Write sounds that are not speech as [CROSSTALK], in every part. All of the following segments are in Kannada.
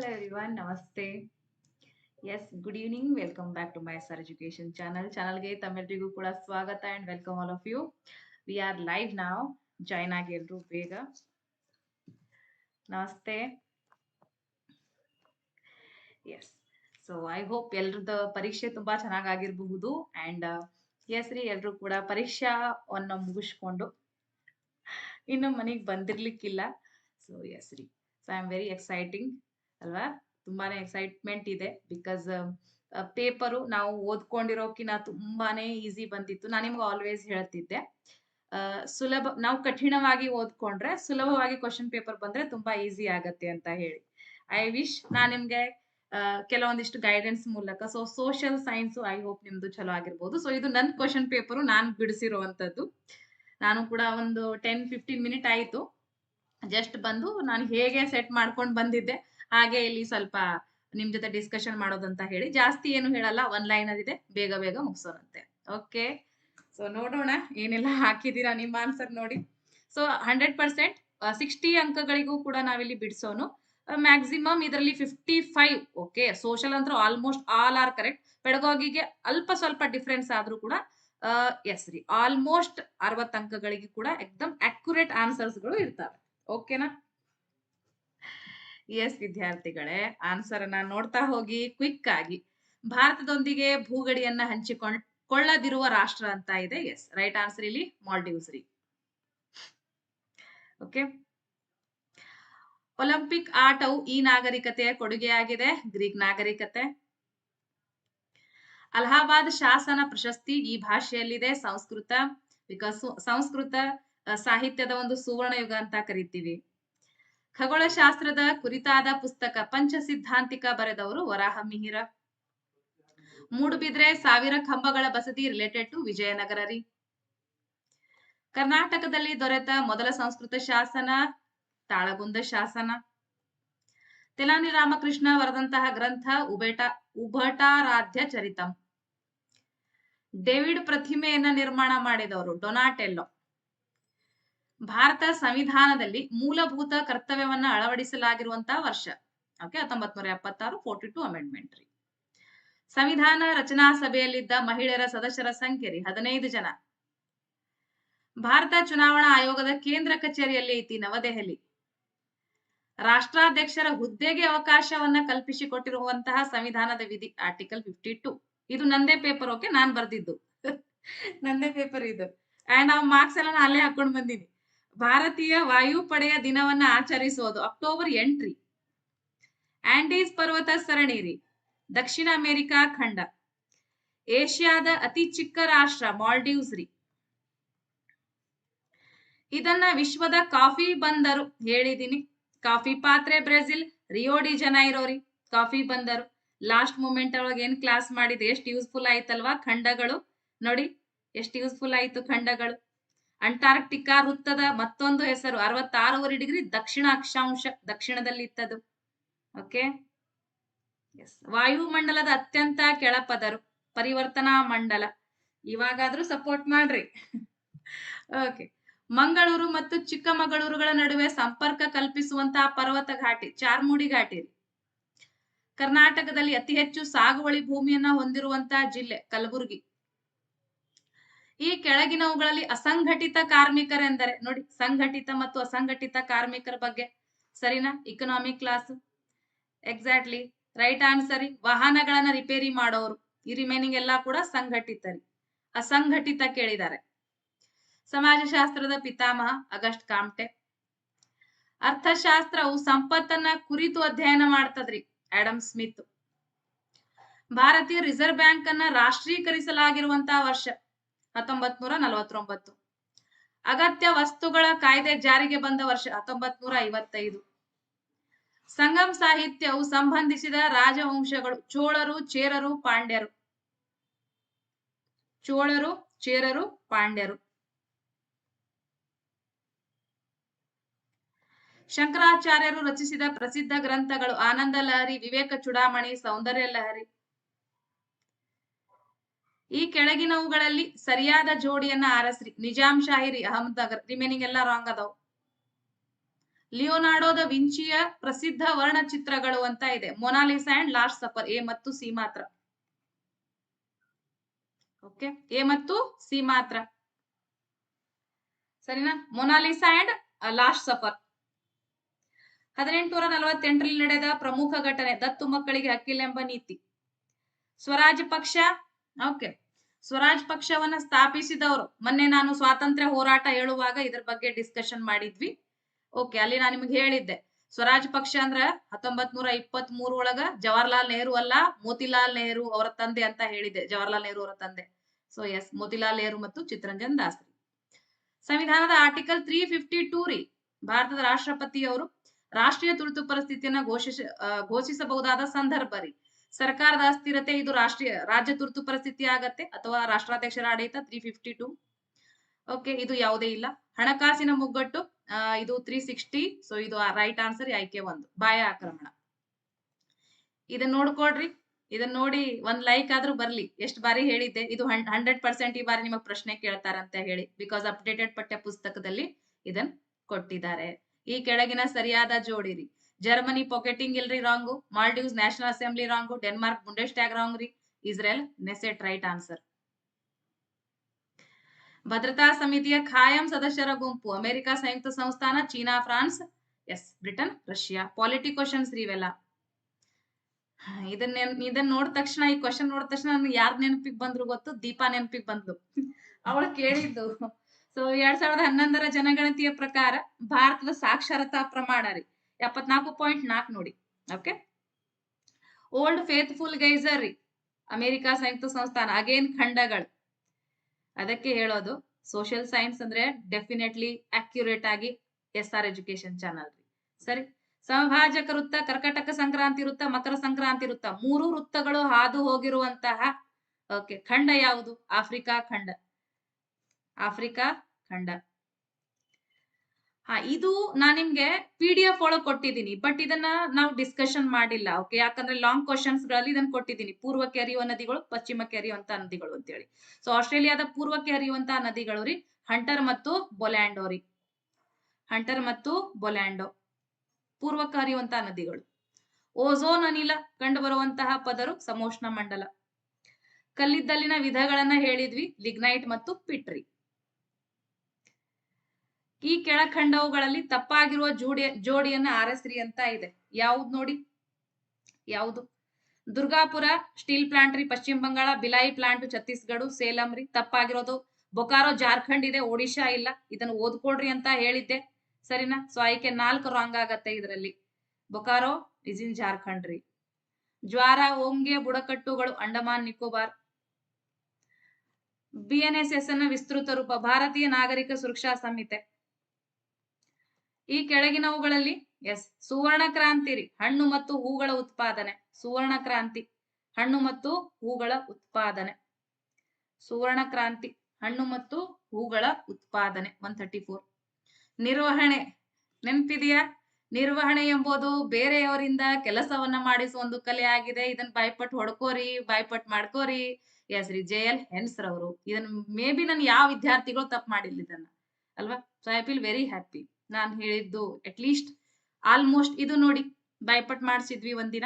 Hello everyone, namaste. Yes good evening welcome back to my sir education channel ಚಾನಲ್ಗೆ ತಮ್ಮೆಲ್ಲರಿಗೂ ಕೂಡ ಸ್ವಾಗತ and welcome all of you we are live ನಾವ್ ಜಾಯ್ನ್ ಆಗಿ ಎಲ್ರು ಬೇಗ. Namaste yes so I hope ಎಲ್ರದ ಪರೀಕ್ಷೆ ತುಂಬಾ ಚೆನ್ನಾಗಿ ಆಗಿರಬಹುದು. ಅಂಡ್ ಎಸ್ ರೀ ಎಲ್ರು ಕೂಡ ಪರೀಕ್ಷಾವನ್ನ ಮುಗಿಸ್ಕೊಂಡು ಇನ್ನು ಮನೆಗೆ ಬಂದಿರ್ಲಿಕ್ಕಿಲ್ಲ. ಸೊ ಎಸ್ ರೀ. So I am very exciting ಅಲ್ವಾ? ತುಂಬಾನೇ ಎಕ್ಸೈಟ್ಮೆಂಟ್ ಇದೆ ಬಿಕಾಸ್ ಪೇಪರು ನಾವು ಓದ್ಕೊಂಡಿರೋಕಿನ ತುಂಬಾನೇ ಈಸಿ ಬಂದಿತ್ತು. ನಾನು ನಿಮ್ಗೆ ಆಲ್ವೇಸ್ ಹೇಳ್ತಿದ್ದೆ. ಸುಲಭ, ನಾವು ಕಠಿಣವಾಗಿ ಓದ್ಕೊಂಡ್ರೆ ಸುಲಭವಾಗಿ ಕ್ವಶನ್ ಪೇಪರ್ ಬಂದ್ರೆ ತುಂಬಾ ಈಸಿ ಆಗತ್ತೆ ಅಂತ ಹೇಳಿ. ಐ ವಿಶ್ ನಾನು ನಿಮ್ಗೆ ಕೆಲವೊಂದಿಷ್ಟು ಗೈಡೆನ್ಸ್ ಮೂಲಕ so social science I hope ನಿಮ್ದು ಚಲೋ ಆಗಿರ್ಬೋದು. ಸೊ ಇದು ನನ್ ಕ್ವಶನ್ ಪೇಪರು ನಾನು ಬಿಡಿಸಿರುವಂತದ್ದು ನಾನು ಕೂಡ ಒಂದು ಟೆನ್ ಫಿಫ್ಟೀನ್ ಮಿನಿಟ್ ಆಯ್ತು. ಜಸ್ಟ್ ಬಂದು ನಾನು ಹೇಗೆ ಸೆಟ್ ಮಾಡ್ಕೊಂಡು ಬಂದಿದ್ದೆ. ಹಾಗೆ ಇಲ್ಲಿ ಸ್ವಲ್ಪ ನಿಮ್ ಜೊತೆ ಡಿಸ್ಕಷನ್ ಮಾಡೋದಂತ ಹೇಳಿ ಜಾಸ್ತಿ ಏನು ಹೇಳಲ್ಲ ಒನ್ ಲೈನ್ ಅದಿದೆ ಬೇಗ ಬೇಗ ಮುಗಿಸೋಣಂತೆ ಓಕೆ ಸೊ ನೋಡೋಣ, ಏನೆಲ್ಲ ಹಾಕಿದೀರಾ ನಿಮ್ಮ ಆನ್ಸರ್ ನೋಡಿ. ಸೊ ಹಂಡ್ರೆಡ್ ಪರ್ಸೆಂಟ್ ಸಿಕ್ಸ್ಟಿ ಅಂಕಗಳಿಗೂ ಕೂಡ ನಾವಿಲ್ಲಿ ಬಿಡಿಸೋನು. ಮ್ಯಾಕ್ಸಿಮಮ್ ಇದರಲ್ಲಿ ಫಿಫ್ಟಿ ಫೈವ್ ಓಕೆ ಸೋಷಲ್ ಅಂದ್ರೆ ಆಲ್ಮೋಸ್ಟ್ ಆಲ್ ಆರ್ ಕರೆಕ್ಟ್ ಪೆಡಗಾಗಿಗೆ ಅಲ್ಪ ಸ್ವಲ್ಪ ಡಿಫ್ರೆನ್ಸ್ ಆದ್ರೂ ಕೂಡ ಎಸ್ ರೀ ಆಲ್ಮೋಸ್ಟ್ ಅರವತ್ತು ಅಂಕಗಳಿಗೆ ಕೂಡ ಎಕ್ದಮ್ ಅಕ್ಯುರೇಟ್ ಆನ್ಸರ್ಸ್ಗಳು ಇರ್ತವೆ. ಓಕೆನಾ ಎಸ್ ವಿದ್ಯಾರ್ಥಿಗಳೇ ಆನ್ಸರ್ ಅನ್ನ ನೋಡ್ತಾ ಹೋಗಿ ಕ್ವಿಕ್ ಆಗಿ. ಭಾರತದೊಂದಿಗೆ ಭೂಗಡಿಯನ್ನ ಹಂಚಿಕೊಂಡ್ ರಾಷ್ಟ್ರ ಅಂತ ಇದೆ ಎಸ್ ರೈಟ್ ಆನ್ಸರ್ ಇಲ್ಲಿ ಮಾಲ್ಡೀವ್ಸ್ ರೀ. ಓಕೆ ಒಲಿಂಪಿಕ್ ಆಟವು ಈ ನಾಗರಿಕತೆಯ ಕೊಡುಗೆಯಾಗಿದೆ ಗ್ರೀಕ್ ನಾಗರಿಕತೆ. ಅಲಹಾಬಾದ್ ಶಾಸನ ಪ್ರಶಸ್ತಿ ಈ ಭಾಷೆಯಲ್ಲಿದೆ, ಸಂಸ್ಕೃತ ಬಿಕಾಸ್ ಸಂಸ್ಕೃತ ಸಾಹಿತ್ಯದ ಒಂದು ಸುವರ್ಣ ಯುಗ ಅಂತ ಕರಿತೀವಿ. ಖಗೋಳಶಾಸ್ತ್ರದ ಕುರಿತಾದ ಪುಸ್ತಕ ಪಂಚ ಸಿದ್ಧಾಂತಿಕ ಬರೆದವರು ವರಾಹ ಮಿಹಿರ ಮೂಡುಬಿದ್ರೆ ಸಾವಿರ ಕಂಬಗಳ ಬಸದಿ ರಿಲೇಟೆಡ್ ಟು ವಿಜಯನಗರ ರೀ. ಕರ್ನಾಟಕದಲ್ಲಿ ದೊರೆತ ಮೊದಲ ಸಂಸ್ಕೃತ ಶಾಸನ ತಾಳಗುಂದ ಶಾಸನ. ತೆಲಾನಿ ರಾಮಕೃಷ್ಣ ಬರೆದಂತಹ ಗ್ರಂಥ ಉಬೇಟ, ಉಭಟಾರಾಧ್ಯ ಚರಿತಂ. ಡೇವಿಡ್ ಪ್ರತಿಮೆಯನ್ನ ನಿರ್ಮಾಣ ಮಾಡಿದವರು ಡೊನಾಟೆಲ್ಲೋ. ಭಾರತ ಸಂವಿಧಾನದಲ್ಲಿ ಮೂಲಭೂತ ಕರ್ತವ್ಯವನ್ನ ಅಳವಡಿಸಲಾಗಿರುವಂತಹ ವರ್ಷ. ಓಕೆ ಹತ್ತೊಂಬತ್ ನೂರ ಎಪ್ಪತ್ತಾರು ಫೋರ್ಟಿ ಟು ಅಮೆಂಡ್ಮೆಂಟ್ ರೀ. ಸಂವಿಧಾನ ರಚನಾ ಸಭೆಯಲ್ಲಿದ್ದ ಮಹಿಳೆಯರ ಸದಸ್ಯರ ಸಂಖ್ಯೆ ರೀ, ಹದಿನೈದು ಜನ. ಭಾರತ ಚುನಾವಣಾ ಆಯೋಗದ ಕೇಂದ್ರ ಕಚೇರಿಯಲ್ಲಿ ಐತಿ ನವದೆಹಲಿ. ರಾಷ್ಟ್ರಾಧ್ಯಕ್ಷರ ಹುದ್ದೆಗೆ ಅವಕಾಶವನ್ನ ಕಲ್ಪಿಸಿಕೊಟ್ಟಿರುವಂತಹ ಸಂವಿಧಾನದ ವಿಧಿ ಆರ್ಟಿಕಲ್ ಫಿಫ್ಟಿ ಟು ಇದು ನಂದೇ ಪೇಪರ್ ಓಕೆ ನಾನ್ ಬರ್ದಿದ್ದು. [LAUGHS] ನಂದೇ ಪೇಪರ್ ಇದು. ಅಂಡ್ ನಾವು ಮಾರ್ಕ್ಸ್ ಎಲ್ಲ ನಾನು ಅಲ್ಲೇ ಹಾಕೊಂಡ್ ಬಂದೀನಿ. ಭಾರತೀಯ ವಾಯುಪಡೆಯ ದಿನವನ್ನ ಆಚರಿಸೋದು ಅಕ್ಟೋಬರ್ ಎಂಟ್ರಿ. ಆಂಡೀಸ್ ಪರ್ವತ ಸರಣಿ ರೀ ದಕ್ಷಿಣ ಅಮೆರಿಕಾ ಖಂಡ, ಏಷ್ಯಾದ ಅತಿ ಚಿಕ್ಕ ರಾಷ್ಟ್ರ ಮಾಲ್ಡೀವ್ಸ್ ರೀ. ಇದನ್ನ ವಿಶ್ವದ ಕಾಫಿ ಬಂದರು ಹೇಳಿದೀನಿ. ಕಾಫಿ ಪಾತ್ರೆ ಬ್ರೆಜಿಲ್ ರಿಯೋಡಿ ಜನ ಇರೋರಿ ಕಾಫಿ ಬಂದರು. ಲಾಸ್ಟ್ ಮೂಮೆಂಟ್ ಒಳಗೆ ಏನ್ ಕ್ಲಾಸ್ ಮಾಡಿದೆ, ಎಷ್ಟು ಯೂಸ್ಫುಲ್ ಆಯ್ತಲ್ವಾ ಖಂಡಗಳು? ನೋಡಿ, ಎಷ್ಟು ಯೂಸ್ಫುಲ್ ಆಯ್ತು ಖಂಡಗಳು. ಅಂಟಾರ್ಕ್ಟಿಕಾ ವೃತ್ತದ ಮತ್ತೊಂದು ಹೆಸರು ಅರವತ್ತಾರೂವರೆ ಡಿಗ್ರಿ ದಕ್ಷಿಣ ಅಕ್ಷಾಂಶ ದಕ್ಷಿಣದಲ್ಲಿ ಇತ್ತದು. ಓಕೆ ವಾಯುಮಂಡಲದ ಅತ್ಯಂತ ಕೆಳಪದರು ಪರಿವರ್ತನಾ ಮಂಡಲ. ಇವಾಗಾದ್ರೂ ಸಪೋರ್ಟ್ ಮಾಡ್ರಿ. [LAUGHS] ಓಕೆ ಮಂಗಳೂರು ಮತ್ತು ಚಿಕ್ಕಮಗಳೂರುಗಳ ನಡುವೆ ಸಂಪರ್ಕ ಕಲ್ಪಿಸುವಂತಹ ಪರ್ವತ ಘಾಟಿ ಚಾರ್ಮುಡಿ ಘಾಟಿ. ಕರ್ನಾಟಕದಲ್ಲಿ ಅತಿ ಹೆಚ್ಚು ಸಾಗುವಳಿ ಭೂಮಿಯನ್ನ ಹೊಂದಿರುವಂತಹ ಜಿಲ್ಲೆ ಕಲಬುರಗಿ. ಈ ಕೆಳಗಿನವುಗಳಲ್ಲಿ ಅಸಂಘಟಿತ ಕಾರ್ಮಿಕರೆಂದರೆ, ನೋಡಿ, ಸಂಘಟಿತ ಮತ್ತು ಅಸಂಘಟಿತ ಕಾರ್ಮಿಕರ ಬಗ್ಗೆ. ಸರಿನಾ? Economic class exactly right answer ವಾಹನಗಳನ್ನ ರಿಪೇರಿ ಮಾಡೋರು. ಈ ರಿಮೈನಿಂಗ್ ಎಲ್ಲಾ ಕೂಡ ಸಂಘಟಿತರಿ. ಅಸಂಘಟಿತ ಕೇಳಿದ್ದಾರೆ ಸಮಾಜಶಾಸ್ತ್ರದ ಪಿತಾಮಹ ಅಗಸ್ಟ್ ಕಾಮ್ಟೆ. ಅರ್ಥಶಾಸ್ತ್ರವು ಸಂಪತ್ತನ್ನ ಕುರಿತು ಅಧ್ಯಯನ ಮಾಡ್ತದ್ರಿ ಆಡಮ್ ಸ್ಮಿತ್. ಭಾರತೀಯ ರಿಸರ್ವ್ ಬ್ಯಾಂಕ್ ಅನ್ನ ರಾಷ್ಟ್ರೀಕರಿಸಲಾಗಿರುವಂತಹ ವರ್ಷ. ಹತ್ತೊಂಬತ್ ನೂರ ನಲವತ್ತೊಂಬತ್ತು. ಅಗತ್ಯ ವಸ್ತುಗಳ ಕಾಯ್ದೆ ಜಾರಿಗೆ ಬಂದ ವರ್ಷ ಹತ್ತೊಂಬತ್ ನೂರ ಐವತ್ತೈದು. ಸಂಗಮ್ ಸಾಹಿತ್ಯವು ಸಂಬಂಧಿಸಿದ ರಾಜವಂಶಗಳು ಚೋಳರು, ಚೇರರು, ಪಾಂಡ್ಯರು. ಚೋಳರು, ಚೇರರು, ಪಾಂಡ್ಯರು. ಶಂಕರಾಚಾರ್ಯರು ರಚಿಸಿದ ಪ್ರಸಿದ್ಧ ಗ್ರಂಥಗಳು ಆನಂದ ಲಹರಿ, ವಿವೇಕ ಚುಡಾಮಣಿ, ಸೌಂದರ್ಯ ಲಹರಿ. ಈ ಕೆಳಗಿನವುಗಳಲ್ಲಿ ಸರಿಯಾದ ಜೋಡಿಯನ್ನ ಆರಸ್ರಿ. ನಿಜಾಮ್ ಶಾಹಿರಿ, ಅಹಮದ್ ನಗರ್ ರಿಮೈನಿಂಗ್ ಎಲ್ಲ ರಾಂಗ್ ಅದಾವ್. ಲಿಯೋನಾರ್ಡೋ ದ ವಿಂಚಿಯ ಪ್ರಸಿದ್ಧ ವರ್ಣಚಿತ್ರಗಳು ಅಂತ ಇದೆ. Mona Lisa and last supper, A ಮತ್ತು ಸಿ ಮಾತ್ರ. ಓಕೆ, ಎ ಮತ್ತು ಸಿ ಮಾತ್ರ. ಸರಿನಾ? Mona Lisa and last supper. ಹದಿನೆಂಟುನೂರ ನಲವತ್ತೆಂಟರಲ್ಲಿ ನಡೆದ ಪ್ರಮುಖ ಘಟನೆ ದತ್ತು ಮಕ್ಕಳಿಗೆ ಹಕ್ಕಿಲ್ಲೆಂಬ ನೀತಿ. ಸ್ವರಾಜ್ ಪಕ್ಷ, ಓಕೆ. ಸ್ವರಾಜ್ ಪಕ್ಷವನ್ನ ಸ್ಥಾಪಿಸಿದವರು. ಮೊನ್ನೆ ನಾನು ಸ್ವಾತಂತ್ರ್ಯ ಹೋರಾಟ ಹೇಳುವಾಗ ಇದ್ರ ಬಗ್ಗೆ ಡಿಸ್ಕಷನ್ ಮಾಡಿದ್ವಿ. ಓಕೆ ಅಲ್ಲಿ ನಾನು ನಿಮ್ಗೆ ಹೇಳಿದ್ದೆ. ಸ್ವರಾಜ್ ಪಕ್ಷ ಅಂದ್ರ ಹತ್ತೊಂಬತ್ ನೂರ ಇಪ್ಪತ್ ಮೂರು ಒಳಗ ಜವಾಹರ್ಲಾಲ್ ನೆಹರು ಅಲ್ಲ, ಮೋತಿಲಾಲ್ ನೆಹರು ಅವರ ತಂದೆ ಅಂತ ಹೇಳಿದ್ದೆ. ಜವಾಹರ್ಲಾಲ್ ನೆಹರು ಅವರ ತಂದೆ. ಸೊ ಎಸ್ ಮೋತಿಲಾಲ್ ನೆಹರು ಮತ್ತು ಚಿತ್ತರಂಜನ್ ದಾಸ್ರಿ. ಸಂವಿಧಾನದ ಆರ್ಟಿಕಲ್ ತ್ರೀ ಫಿಫ್ಟಿ ಟೂ ರೀ, ಭಾರತದ ರಾಷ್ಟ್ರಪತಿಯವರು ರಾಷ್ಟ್ರೀಯ ತುರ್ತು ಪರಿಸ್ಥಿತಿಯನ್ನ ಘೋಷಿಸ ಘೋಷಿಸಬಹುದಾದ ಸಂದರ್ಭ ರೀ. ಸರ್ಕಾರದ ಅಸ್ಥಿರತೆ, ಇದು ರಾಷ್ಟ್ರೀಯ, ರಾಜ್ಯ ತುರ್ತು ಪರಿಸ್ಥಿತಿ ಆಗತ್ತೆ ಅಥವಾ ರಾಷ್ಟ್ರಾಧ್ಯಕ್ಷರ ಆಡಳಿತ ತ್ರೀ ಫಿಫ್ಟಿ ಟು ಓಕೆ ಇದು ಯಾವುದೇ ಇಲ್ಲ. ಹಣಕಾಸಿನ ಮುಗ್ಗಟ್ಟು ಇದು ತ್ರೀ ಸಿಕ್ಸ್ಟಿ ಸೊ ಇದು ರೈಟ್ ಆನ್ಸರ್ ಆಯ್ಕೆ ಒಂದು. ಬಾಯ ಆಕ್ರಮಣ. ಇದನ್ನ ನೋಡ್ಕೊಡ್ರಿ ಇದನ್ನ ನೋಡಿ ಒಂದ್ ಲೈಕ್ ಆದ್ರೂ ಬರ್ಲಿ. ಎಷ್ಟ್ ಬಾರಿ ಹೇಳಿದ್ದೆ. ಇದು ಹಂಡ್ರೆಡ್ ಪರ್ಸೆಂಟ್ ಈ ಬಾರಿ ನಿಮಗೆ ಪ್ರಶ್ನೆ ಕೇಳ್ತಾರಂತ ಹೇಳಿ. ಬಿಕಾಸ್ ಅಪ್ಡೇಟೆಡ್ ಪಠ್ಯ ಪುಸ್ತಕದಲ್ಲಿ ಇದನ್ ಕೊಟ್ಟಿದ್ದಾರೆ. ಈ ಕೆಳಗಿನ ಸರಿಯಾದ ಜೋಡಿರಿ. ಜರ್ಮನಿ ಪಾಕೆಟಿಂಗ್ ಇಲ್ರಿ wrong Maldives national assembly wrong Denmark Bundestag wrong ರೀ. ಇಸ್ರೇಲ್ ನೆಸೆಟ್ ರೈಟ್ ಆನ್ಸರ್ ಭದ್ರತಾ ಸಮಿತಿಯ ಖಾಯಂ ಸದಸ್ಯರ ಗುಂಪು, ಅಮೆರಿಕ ಸಂಯುಕ್ತ ಸಂಸ್ಥಾನ, China, France yes Britain, Russia polity questions ರೀ ಇವೆಲ್ಲ. ಇದನ್ನ ನೆನ್- ಇದನ್ನ ನೋಡಿದ ತಕ್ಷಣ, ಈ ಕ್ವಶನ್ ನೋಡಿದ ತಕ್ಷಣ ನನ್ಗೆ ಯಾರ್ ನೆನಪಿಗೆ ಬಂದ್ರು ಗೊತ್ತು? ದೀಪಾ ನೆನಪಿಗೆ ಬಂದ್ಲು. ಅವಳು ಕೇಳಿದ್ದು. ಸೊ ಎರಡ್ ಸಾವಿರದ ಹನ್ನೊಂದರ ಜನಗಣತಿಯ ಪ್ರಕಾರ ಭಾರತದ ಸಾಕ್ಷರತಾ ಪ್ರಮಾಣ ರೀ. ಎಪ್ಪತ್ನಾಲ್ಕು ಪಾಯಿಂಟ್ ನಾಲ್ಕು ನೋಡಿ. ಓಕೆ ಓಲ್ಡ್ ಫೇತ್ಫುಲ್ ಗೈಸರ್ ರೀ. ಅಮೆರಿಕ ಸಂಯುಕ್ತ ಸಂಸ್ಥಾನ. ಅಗೇನ್ ಖಂಡಗಳು. ಅದಕ್ಕೆ ಹೇಳೋದು ಸೋಷಿಯಲ್ ಸೈನ್ಸ್ ಅಂದ್ರೆ ಡೆಫಿನೆಟ್ಲಿ ಅಕ್ಯುರೇಟ್ ಆಗಿ ಎಸ್ ಆರ್ ಎಜುಕೇಶನ್ ಚಾನಲ್ ರೀ. ಸರಿ? ಸಮಭಾಜಕ ವೃತ್ತ, ಕರ್ಕಟಕ ಸಂಕ್ರಾಂತಿ ವೃತ್ತ, ಮಕರ ಸಂಕ್ರಾಂತಿ ವೃತ್ತ. ಮೂರು ವೃತ್ತಗಳು ಹಾದು ಹೋಗಿರುವಂತಹ ಓಕೆ ಖಂಡ ಯಾವುದು? ಆಫ್ರಿಕಾ ಖಂಡ. ಆಫ್ರಿಕಾ ಖಂಡ. ಇದು ನಾನ್ ನಿಮ್ಗೆ ಪಿ ಡಿ ಎಫ್ ಒಳಗೆ ಕೊಟ್ಟಿದ್ದೀನಿ ಬಟ್ ಇದನ್ನ ನಾವು ಡಿಸ್ಕಷನ್ ಮಾಡಿಲ್ಲ ಓಕೆ ಯಾಕಂದ್ರೆ ಲಾಂಗ್ ಕ್ವಶನ್ಸ್ಗಳಲ್ಲಿ ಇದನ್ನ ಕೊಟ್ಟಿದ್ದೀನಿ ಪೂರ್ವಕ್ಕೆ ಹರಿಯುವ ನದಿಗಳು ಪಶ್ಚಿಮಕ್ಕೆ ಹರಿಯುವಂತ ನದಿಗಳು ಅಂತ ಹೇಳಿ ಸೊ ಆಸ್ಟ್ರೇಲಿಯಾದ ಪೂರ್ವಕ್ಕೆ ಹರಿಯುವಂತಹ ನದಿಗಳು ರೀ ಹಂಟರ್ ಮತ್ತು ಬೊಲ್ಯಾಂಡೋ ರೀ. ಹಂಟರ್ ಮತ್ತು ಬೊಲ್ಯಾಂಡೋ ಪೂರ್ವಕ್ಕೆ ಹರಿಯುವಂತಹ ನದಿಗಳು. ಓಝೋನ್ ಅನಿಲ ಕಂಡು ಬರುವಂತಹ ಪದರು, ಸಮೋಷ್ಣ ಮಂಡಲ. ಕಲ್ಲಿದ್ದಲಿನ ವಿಧಗಳನ್ನ ಹೇಳಿದ್ವಿ ಲಿಗ್ನೈಟ್ ಮತ್ತು ಪಿಟ್ರಿ ಈ ಕೆಳಖಂಡವುಗಳಲ್ಲಿ ತಪ್ಪಾಗಿರುವ ಜೋಡಿ, ಜೋಡಿಯನ್ನ ಆರಿಸ್ರಿ ಅಂತ ಇದೆ. ಯಾವ್ದು ನೋಡಿ? ಯಾವುದು? ದುರ್ಗಾಪುರ, ಸ್ಟೀಲ್ ಪ್ಲಾಂಟ್ ರೀ ಪಶ್ಚಿಮ ಬಂಗಾಳ, ಬಿಲಾಯಿ ಪ್ಲಾಂಟ್, ಛತ್ತೀಸ್ಗಢ, ಸೇಲಂ ರೀ. ತಪ್ಪಾಗಿರೋದು ಬೊಕಾರೋ, ಜಾರ್ಖಂಡ್ ಇದೆ, ಒಡಿಶಾ ಇಲ್ಲ. ಇದನ್ನು ಓದ್ಕೊಡ್ರಿ ಅಂತ ಹೇಳಿದ್ದೆ. ಸರಿನಾ? ಸೊ ಆಯ್ಕೆ ನಾಲ್ಕು ರಾಂಗ್ ಆಗತ್ತೆ ಇದರಲ್ಲಿ. ಬೊಕಾರೋ ಇಸ್ ಇನ್ ಜಾರ್ಖಂಡ್ ರೀ. ಜ್ವಾರ, ಓಂಗೆ, ಬುಡಕಟ್ಟುಗಳು, ಅಂಡಮಾನ್, ನಿಕೋಬಾರ್. ಬಿಎನ್ಎಸ್ಎಸ್ನ ವಿಸ್ತೃತ ರೂಪ, ಭಾರತೀಯ ನಾಗರಿಕ ಸುರಕ್ಷಾ ಸಂಹಿತೆ. ಈ ಕೆಳಗಿನವುಗಳಲ್ಲಿ ಎಸ್ ಸುವರ್ಣ ಕ್ರಾಂತಿ ರೀ ಹಣ್ಣು ಮತ್ತು ಹೂಗಳ ಉತ್ಪಾದನೆ. ಸುವರ್ಣ ಕ್ರಾಂತಿ ಹಣ್ಣು ಮತ್ತು ಹೂಗಳ ಉತ್ಪಾದನೆ. ಸುವರ್ಣ ಕ್ರಾಂತಿ ಹಣ್ಣು ಮತ್ತು ಹೂಗಳ ಉತ್ಪಾದನೆ ಒನ್ ಥರ್ಟಿ ಫೋರ್ ನಿರ್ವಹಣೆ, ನೆನಪಿದೆಯಾ? ನಿರ್ವಹಣೆ ಎಂಬುದು ಬೇರೆಯವರಿಂದ ಕೆಲಸವನ್ನ ಮಾಡಿಸುವ ಒಂದು ಕಲೆ ಆಗಿದೆ. ಇದನ್ನ ಬಾಯ್ಪಟ್ ಹೊಡ್ಕೋರಿ, ಬಾಯ್ಪಟ್ ಮಾಡ್ಕೋರಿ. ಎಸ್ ರೀ ಜೆ ಎಲ್ ಹೆನ್ಸ್ರವರು ಇದನ್ನ ಮೇ ಬಿ ನನ್ ಯಾವ ವಿದ್ಯಾರ್ಥಿಗಳು ತಪ್ಪು ಮಾಡಿಲ್ಲ ಇದನ್ನ. ಅಲ್ವಾ? So I feel very happy ನಾನ್ ಹೇಳಿದ್ದು ಅಟ್ ಲೀಸ್ಟ್ ಆಲ್ಮೋಸ್ಟ್ ಇದು ನೋಡಿ ಬೈಪಟ್ ಮಾಡಿಸಿದ್ವಿ ಒಂದಿನ.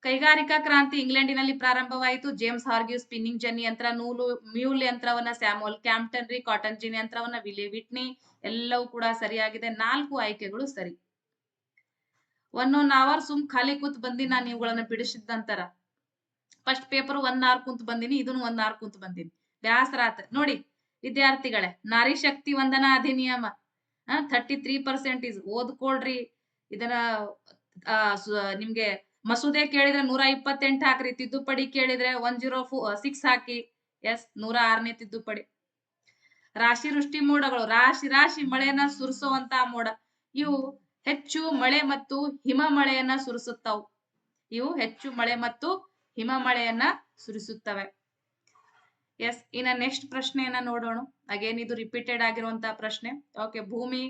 ಕೈಗಾರಿಕಾ ಕ್ರಾಂತಿ ಇಂಗ್ಲೆಂಡಿನಲ್ಲಿ ಪ್ರಾರಂಭವಾಯಿತು. ಜೇಮ್ಸ್ ಹಾರ್ಗ್ಯೂ ಸ್ಪಿನ್ನಿಂಗ್ ಜೆನ್ ಯಂತ್ರ, ನೂಲು ಮ್ಯೂಲ್ ಯಂತ್ರವನ್ನ ಸ್ಯಾಮೋಲ್ ಕ್ಯಾಂಪ್ಟನ್ ರೀ ಕಾಟನ್ ಜಿನ್ ಯಂತ್ರವನ್ನ, ವಿಲಿ ವಿಟ್ನಿ ಎಲ್ಲವೂ ಕೂಡ ಸರಿಯಾಗಿದೆ. ನಾಲ್ಕು ಆಯ್ಕೆಗಳು ಸರಿ. ಒನ್ ಒನ್ ಅವರ್ ಸುಮ್ ಖಾಲಿ ಕೂತ್ ಬಂದಿ ನಾನು ಇವುಗಳನ್ನ ಬಿಡಿಸಿದ್ದಂತರ. ಫಸ್ಟ್ ಪೇಪರ್ ಒನ್ ಅವರ್ ಕುಂತ ಬಂದಿನಿ ಇದನ್ನು ಒನ್ ಅವರ್ ಕುಂತ ಬಂದಿನಿ. ಬ್ಯಾಸರಾತ್ ನೋಡಿ, ವಿದ್ಯಾರ್ಥಿಗಳೇ, Nari Shakti Vandana Adhiniyam. Thirty three percent is ಓದ್ಕೊಳ್ರಿ. ಇದನ್ನ ನಿಮ್ಗೆ ಮಸೂದೆ ಕೇಳಿದ್ರೆ ನೂರ ಇಪ್ಪತ್ತೆಂಟು ಹಾಕ್ರಿ. ತಿದ್ದುಪಡಿ ಕೇಳಿದ್ರೆ ಒನ್ ಜೀರೋ ಸಿಕ್ಸ್ ಹಾಕಿ. ಎಸ್ ನೂರ ಆರನೇ ತಿದ್ದುಪಡಿ. ರಾಶಿ ವೃಷ್ಟಿ ಮೋಡಗಳು, ರಾಶಿ ರಾಶಿ ಮಳೆಯನ್ನ ಸುರಿಸುವಂತ ಮೋಡ. ಇವು ಹೆಚ್ಚು ಮಳೆ ಮತ್ತು ಹಿಮ ಮಳೆಯನ್ನ ಸುರಿಸುತ್ತವು. ಇವು ಹೆಚ್ಚು ಮಳೆ ಮತ್ತು ಹಿಮ ಮಳೆಯನ್ನ ಸುರಿಸುತ್ತವೆ. ಎಸ್ ಇನ್ನ ನೆಕ್ಸ್ಟ್ ಪ್ರಶ್ನೆಯನ್ನ ನೋಡೋಣ. ಅಗೇನ್ ಇದು ರಿಪೀಟೆಡ್ ಆಗಿರುವಂತಹ ಪ್ರಶ್ನೆ. ಓಕೆ ಭೂಮಿ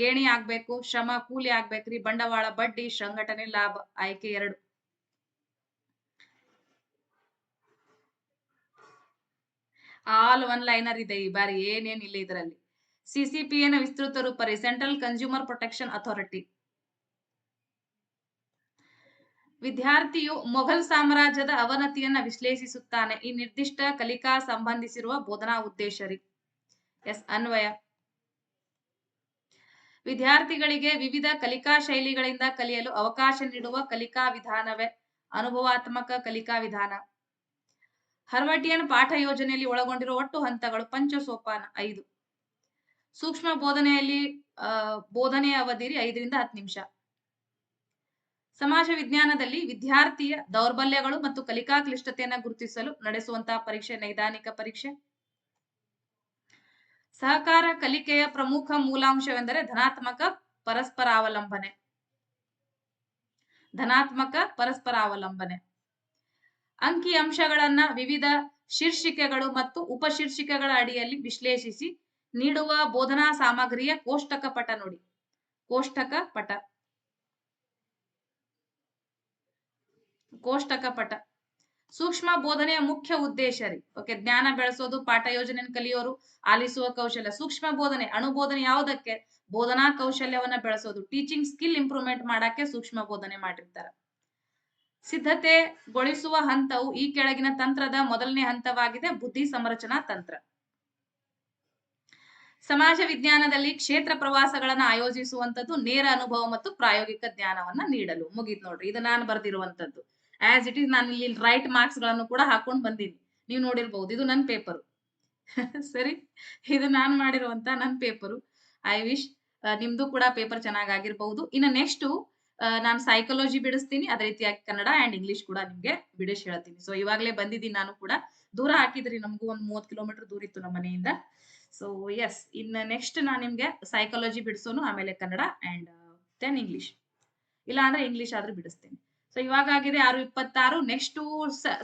ಗೇಣಿ ಆಗ್ಬೇಕು, ಶ್ರಮ, ಕೂಲಿ ಆಗ್ಬೇಕ್ರಿ, ಬಂಡವಾಳ, ಬಡ್ಡಿ, ಸಂಘಟನೆ, ಲಾಭ, ಆಯ್ಕೆ ಎರಡು. ಆಲ್ ಒನ್ ಲೈನರ್ ಇದೆ ಈ ಬಾರಿ, ಏನೇನ್ ಇಲ್ಲ ಇದರಲ್ಲಿ. ಸಿಸಿಪಿಎನ ವಿಸ್ತೃತ ರೂಪ ರೀ ಸೆಂಟ್ರಲ್ ಕನ್ಸ್ಯೂಮರ್ ಪ್ರೊಟೆಕ್ಷನ್ ಅಥಾರಿಟಿ ವಿದ್ಯಾರ್ಥಿಯು ಮೊಘಲ್ ಸಾಮ್ರಾಜ್ಯದ ಅವನತಿಯನ್ನ ವಿಶ್ಲೇಷಿಸುತ್ತಾನೆ. ಈ ನಿರ್ದಿಷ್ಟ ಕಲಿಕಾ ಸಂಬಂಧಿಸಿರುವ ಬೋಧನಾ ಉದ್ದೇಶ ರೀ. ಎಸ್, ಅನ್ವಯ. ವಿದ್ಯಾರ್ಥಿಗಳಿಗೆ ವಿವಿಧ ಕಲಿಕಾ ಶೈಲಿಗಳಿಂದ ಕಲಿಯಲು ಅವಕಾಶ ನೀಡುವ ಕಲಿಕಾ ವಿಧಾನವೇ? ಅನುಭವಾತ್ಮಕ ಕಲಿಕಾ ವಿಧಾನ. ಹರ್ವಟಿಯನ್ ಪಾಠ ಯೋಜನೆಯಲ್ಲಿ ಒಳಗೊಂಡಿರುವ ಒಟ್ಟು ಹಂತಗಳು ಪಂಚ ಸೋಪಾನ ಐದು. ಸೂಕ್ಷ್ಮ ಬೋಧನೆಯಲ್ಲಿ ಬೋಧನೆಯ ಅವಧಿರಿ ಐದರಿಂದ ಹತ್ತು ನಿಮಿಷ. ಸಮಾಜ ವಿಜ್ಞಾನದಲ್ಲಿ ವಿದ್ಯಾರ್ಥಿಯ ದೌರ್ಬಲ್ಯಗಳು ಮತ್ತು ಕಲಿಕಾ ಕ್ಲಿಷ್ಟತೆಯನ್ನು ಗುರುತಿಸಲು ನಡೆಸುವಂತಹ ಪರೀಕ್ಷೆ, ನೈದಾನಿಕ ಪರೀಕ್ಷೆ. ಸಹಕಾರ ಕಲಿಕೆಯ ಪ್ರಮುಖ ಮೂಲಾಂಶವೆಂದರೆ ಧನಾತ್ಮಕ ಪರಸ್ಪರ ಅವಲಂಬನೆ. ಧನಾತ್ಮಕ ಪರಸ್ಪರ ಅವಲಂಬನೆ. ಅಂಕಿ ಅಂಶಗಳನ್ನ ವಿವಿಧ ಶೀರ್ಷಿಕೆಗಳು ಮತ್ತು ಉಪಶೀರ್ಷಿಕೆಗಳ ಅಡಿಯಲ್ಲಿ ವಿಶ್ಲೇಷಿಸಿ ನೀಡುವ ಬೋಧನಾ ಸಾಮಗ್ರಿಯ ಕೋಷ್ಟಕ ಪಟ ನೋಡಿ. ಕೋಷ್ಟಕ ಪಟ. ಕೋಷ್ಟಕ ಪಟ ಸೂಕ್ಷ್ಮ ಬೋಧನೆಯ ಮುಖ್ಯ ಉದ್ದೇಶ ರೀ. ಓಕೆ, ಜ್ಞಾನ ಬೆಳೆಸೋದು, ಪಾಠ ಯೋಜನೆ ಕಲಿಯೋರು, ಆಲಿಸುವ ಕೌಶಲ್ಯ. ಸೂಕ್ಷ್ಮ ಬೋಧನೆ ಅಣುಬೋಧನೆ ಯಾವುದಕ್ಕೆ? ಬೋಧನಾ ಕೌಶಲ್ಯವನ್ನ ಬೆಳೆಸೋದು. ಟೀಚಿಂಗ್ ಸ್ಕಿಲ್ ಇಂಪ್ರೂವ್ಮೆಂಟ್ ಮಾಡಕ್ಕೆ ಸೂಕ್ಷ್ಮ ಬೋಧನೆ ಮಾಡಿರ್ತಾರೆ. ಸಿದ್ಧತೆಗೊಳಿಸುವ ಹಂತವು ಈ ಕೆಳಗಿನ ತಂತ್ರದ ಮೊದಲನೇ ಹಂತವಾಗಿದೆ, ಬುದ್ಧಿ ಸಂರಚನಾ ತಂತ್ರ. ಸಮಾಜ ವಿಜ್ಞಾನದಲ್ಲಿ ಕ್ಷೇತ್ರ ಪ್ರವಾಸಗಳನ್ನ ಆಯೋಜಿಸುವಂತದ್ದು ನೇರ ಅನುಭವ ಮತ್ತು ಪ್ರಾಯೋಗಿಕ ಜ್ಞಾನವನ್ನ ನೀಡಲು. ಮುಗಿದ್ ನೋಡ್ರಿ, ಇದು ನಾನು ಬರ್ದಿರುವಂತದ್ದು ಆಸ್ ಇಟ್ ಇಸ್ ನಾನು ಇಲ್ಲಿ ರೈಟ್ ಮಾರ್ಕ್ಸ್ಗಳನ್ನು ಕೂಡ ಹಾಕೊಂಡು ಬಂದೀನಿ ನೀವು ನೋಡಿರ್ಬಹುದು ಇದು ನನ್ನ ಪೇಪರ್ [LAUGHS] ಸರಿ? ಇದು ನಾನು ಮಾಡಿರುವಂತ ನನ್ನ ಪೇಪರು ಐ ವಿಶ್ ನಿಮ್ದು ಕೂಡ ಪೇಪರ್ ಚೆನ್ನಾಗಿ ಚೆನ್ನಾಗಿರ್ಬಹುದು ಇನ್ನು ನೆಕ್ಸ್ಟ್ ನಾನು ಸೈಕಾಲಜಿ ಬಿಡಿಸ್ತೀನಿ. ಅದೇ ರೀತಿಯಾಗಿ ಕನ್ನಡ ಅಂಡ್ ಇಂಗ್ಲಿಷ್ ಕೂಡ ನಿಮ್ಗೆ ಬಿಡಿಸ್ ಹೇಳ್ತೀನಿ. ಸೊ ಇವಾಗಲೇ ಬಂದಿದ್ದೀನಿ ನಾನು ಕೂಡ. ದೂರ ಹಾಕಿದ್ರಿ ನಮಗೂ ಒಂದು ಮೂವತ್ತು ಕಿಲೋಮೀಟರ್ ದೂರ ಇತ್ತು ನಮ್ಮ ಮನೆಯಿಂದ. ಸೊ ಎಸ್ ಇನ್ನು ನೆಕ್ಸ್ಟ್ ನಾನು ನಿಮ್ಗೆ ಸೈಕಾಲಜಿ ಬಿಡಿಸೋನು, ಆಮೇಲೆ ಕನ್ನಡ ಅಂಡ್ ದೆನ್ ಇಂಗ್ಲಿಷ್ ಇಲ್ಲ ಅಂದ್ರೆ ಇಂಗ್ಲಿಷ್ ಆದ್ರೂ ಬಿಡಿಸ್ತೇನೆ. ಸೊ ಇವಾಗ ಆಗಿದೆ ಆರು ಇಪ್ಪತ್ತಾರು next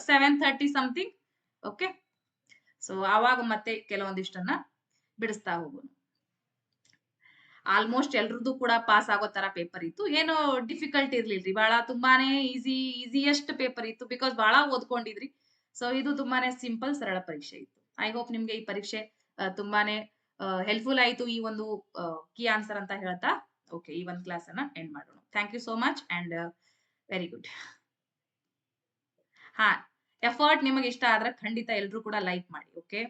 seven thirty something okay so ಆವಾಗ ಮತ್ತೆ ಕೆಲವೊಂದಿಷ್ಟನ್ನ ಬಿಡಿಸ್ತಾ ಹೋಗೋಣ. ಆಲ್ಮೋಸ್ಟ್ ಎಲ್ರದ್ದು ಕೂಡ ಪಾಸ್ ಆಗೋ ತರ ಪೇಪರ್ ಇತ್ತು. ಏನು ಡಿಫಿಕಲ್ಟ್ ಇರ್ಲಿಲ್ರಿ. ಬಹಳ ತುಂಬಾನೇ ಈಸಿ ಈಸಿಯೆಸ್ಟ್ ಪೇಪರ್ ಇತ್ತು ಬಿಕಾಸ್ ಬಹಳ ಓದ್ಕೊಂಡಿದ್ರಿ. ಸೊ ಇದು ತುಂಬಾನೇ ಸಿಂಪಲ್ ಸರಳ ಪರೀಕ್ಷೆ ಇತ್ತು. ಐ ಹೋಪ್ ನಿಮ್ಗೆ ಈ ಪರೀಕ್ಷೆ ತುಂಬಾನೇ ಹೆಲ್ಪ್ಫುಲ್ ಆಯ್ತು ಈ ಒಂದು ಕೀ ಆನ್ಸರ್ ಅಂತ ಹೇಳ್ತಾ. ಓಕೆ ಈ ಒಂದು ಕ್ಲಾಸ್ ಅನ್ನ ಎಂಡ್ ಮಾಡೋಣ. Thank you so much and very good ಹಾ ಎಫರ್ಟ್ ನಿಮಗೆ ಇಷ್ಟ ಆದ್ರೆ ಖಂಡಿತ ಎಲ್ರು ಕೂಡ ಲೈಕ್ ಮಾಡಿ ಓಕೆ